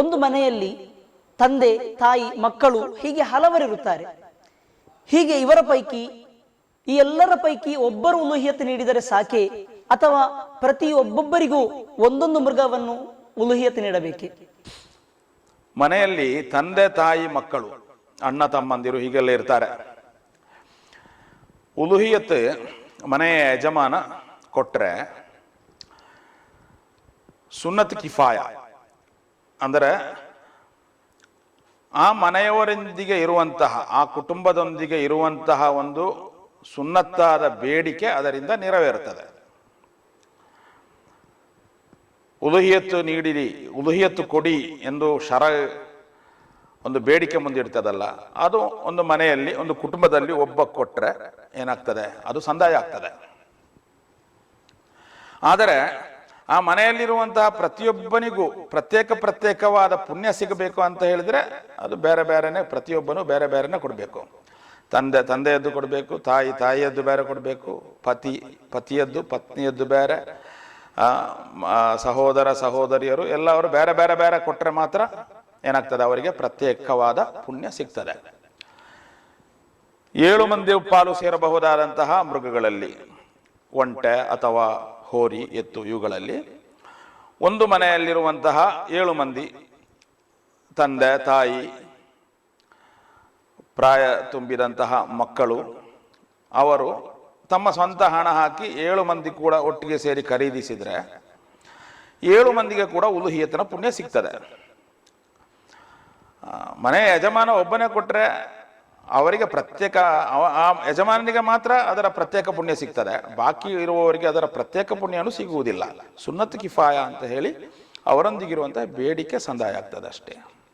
ಒಂದು ಮನೆಯಲ್ಲಿ ತಂದೆ, ತಾಯಿ, ಮಕ್ಕಳು ಹೀಗೆ ಹಲವರಿರುತ್ತಾರೆ. ಹೀಗೆ ಇವರ ಪೈಕಿ ಈ ಎಲ್ಲರ ಪೈಕಿ ಒಬ್ಬರು ಉಲುಹಿಯತ್ ನೀಡಿದರೆ ಸಾಕೆ ಅಥವಾ ಪ್ರತಿ ಒಬ್ಬೊಬ್ಬರಿಗೂ ಒಂದೊಂದು ಮೃಗವನ್ನು ಉಲುಹಿಯತ್ ನೀಡಬೇಕೆ? ಮನೆಯಲ್ಲಿ ತಂದೆ, ತಾಯಿ, ಮಕ್ಕಳು, ಅಣ್ಣ, ತಮ್ಮಂದಿರು ಹೀಗೆಲ್ಲ ಇರ್ತಾರೆ. ಉಲುಹಿಯತ್ ಮನೆಯ ಯಜಮಾನ ಕೊಟ್ರೆ ಸುನ್ನತ್ ಕಿಫಾಯ. ಅಂದರೆ ಆ ಮನೆಯವರೊಂದಿಗೆ ಇರುವಂತಹ, ಆ ಕುಟುಂಬದೊಂದಿಗೆ ಇರುವಂತಹ ಒಂದು ಸುನ್ನತ್ತಾದ ಬೇಡಿಕೆ ಅದರಿಂದ ನೆರವೇರುತ್ತದೆ. ಉದುಹಿಯತ್ತು ನೀಡಿರಿ, ಉದುಹಿಯತ್ತು ಕೊಡಿ ಎಂದು ಶರ ಒಂದು ಬೇಡಿಕೆ ಮುಂದಿಡ್ತದಲ್ಲ, ಅದು ಒಂದು ಮನೆಯಲ್ಲಿ, ಒಂದು ಕುಟುಂಬದಲ್ಲಿ ಒಬ್ಬ ಕೊಟ್ಟರೆ ಏನಾಗ್ತದೆ? ಅದು ಸಂದಾಯ ಆಗ್ತದೆ. ಆದರೆ ಆ ಮನೆಯಲ್ಲಿರುವಂತಹ ಪ್ರತಿಯೊಬ್ಬನಿಗೂ ಪ್ರತ್ಯೇಕ ಪ್ರತ್ಯೇಕವಾದ ಪುಣ್ಯ ಸಿಗಬೇಕು ಅಂತ ಹೇಳಿದ್ರೆ ಅದು ಬೇರೆ ಬೇರೆನೆ ಪ್ರತಿಯೊಬ್ಬನು ಬೇರೆ ಬೇರೆನೆ ಕೊಡಬೇಕು. ತಂದೆ ತಂದೆಯದ್ದು ಕೊಡಬೇಕು, ತಾಯಿ ತಾಯಿಯದ್ದು ಬೇರೆ ಕೊಡಬೇಕು, ಪತಿ ಪತಿಯದ್ದು, ಪತ್ನಿಯದ್ದು ಬೇರೆ ಸಹೋದರ ಸಹೋದರಿಯರು ಎಲ್ಲವರು ಬೇರೆ ಬೇರೆ ಬೇರೆ ಕೊಟ್ಟರೆ ಮಾತ್ರ ಏನಾಗ್ತದೆ? ಅವರಿಗೆ ಪ್ರತ್ಯೇಕವಾದ ಪುಣ್ಯ ಸಿಗ್ತದೆ. ಏಳು ಮಂದಿ ಪಾಲು ಸೇರಬಹುದಾದಂತಹ ಮೃಗಗಳಲ್ಲಿ ಒಂಟೆ ಅಥವಾ ಹೋರಿ ಎತ್ತು ಇವುಗಳಲ್ಲಿ ಒಂದು ಮನೆಯಲ್ಲಿರುವಂತಹ ಏಳು ಮಂದಿ ತಂದೆ, ತಾಯಿ, ಪ್ರಾಯ ತುಂಬಿದಂತಹ ಮಕ್ಕಳು, ಅವರು ತಮ್ಮ ಸ್ವಂತ ಹಣ ಹಾಕಿ ಏಳು ಮಂದಿ ಕೂಡ ಒಟ್ಟಿಗೆ ಸೇರಿ ಖರೀದಿಸಿದರೆ ಏಳು ಮಂದಿಗೆ ಕೂಡ ಉಲುಹಿಯತನ ಪುಣ್ಯ ಸಿಗ್ತದೆ. ಮನೆ ಯಜಮಾನ ಒಬ್ಬನೇ ಕೊಟ್ಟರೆ ಅವರಿಗೆ ಪ್ರತ್ಯೇಕ ಆ ಯಜಮಾನನಿಗೆ ಮಾತ್ರ ಅದರ ಪ್ರತ್ಯೇಕ ಪುಣ್ಯ ಸಿಗ್ತದೆ. ಬಾಕಿ ಇರುವವರಿಗೆ ಅದರ ಪ್ರತ್ಯೇಕ ಪುಣ್ಯನು ಸಿಗುವುದಿಲ್ಲ. ಸುನ್ನತ್ ಕಿಫಾಯ ಅಂತ ಹೇಳಿ ಅವರೊಂದಿಗಿರುವಂತಹ ಬೇಡಿಕೆ ಸಂದಾಯ ಆಗ್ತದೆ ಅಷ್ಟೇ.